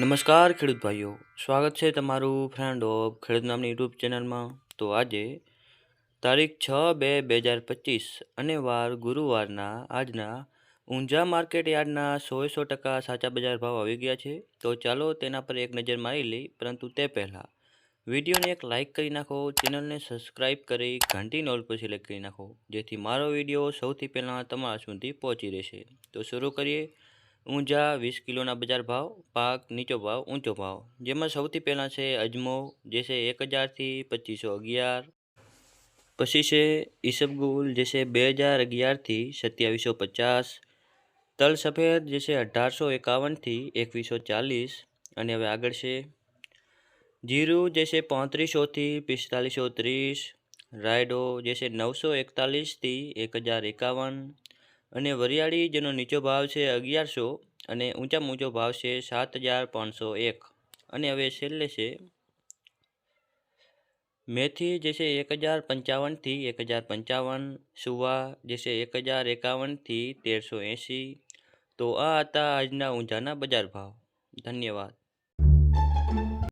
નમસ્કાર, ખેડૂત ભાઈઓ. સ્વાગત છે તમારું ફ્રેન્ડ ઓફ ખેડૂત નામની યુટ્યુબ ચેનલમાં તો આજે તારીખ છ બે બે હજાર પચીસ અને વાર ગુરુવારના આજના ઊંઝા માર્કેટ યાર્ડના સોએ સો ટકા સાચા બજાર ભાવ આવી ગયા છે. તો ચાલો તેના પર એક નજર મારી લઈ, પરંતુ તે પહેલાં વિડીયોને એક લાઇક કરી નાખો ચેનલને સબસ્ક્રાઇબ કરી ઘંટી નોલ પર સિલેક્ટ કરી નાખો, જેથી મારો વીડિયો સૌથી પહેલાં તમારા સુધી પહોંચી રહેશે. તો શરૂ કરીએ. ઊંઝા વીસ કિલોના બજાર ભાવ, પાક નીચો ભાવ, ઊંચો ભાવ. જેમાં સૌથી પહેલાં છે અજમો, જે છે એક હજારથી પચીસો અગિયાર. પછી છે ઈસબગુલ, જે છે બે હજાર અગિયારથી સત્યાવીસો પચાસ. તલ સફેદ, જે છે અઢારસો એકાવનથી એકવીસો ચાલીસ. અને હવે આગળ છે જીરું, જે છે પાંત્રીસોથી પિસ્તાલીસો ત્રીસ. રાયડો, જે છે નવસો એકતાલીસથી એક હજાર એકાવન. અને વરિયાળી જેનો નીચો ભાવ છે અગિયારસો અને ઊંચામાં ઊંચો ભાવ છે સાત હજાર પાંચસો એક. અને હવે છેલ્લે છે, મેથી જે છે એક હજાર પંચાવનથી એક હજાર પંચાવન, સુવા જે એક હજાર એકાવનથી તેરસો એંસી તો આ હતા આજના ઊંઝાના બજાર ભાવ. ધન્યવાદ.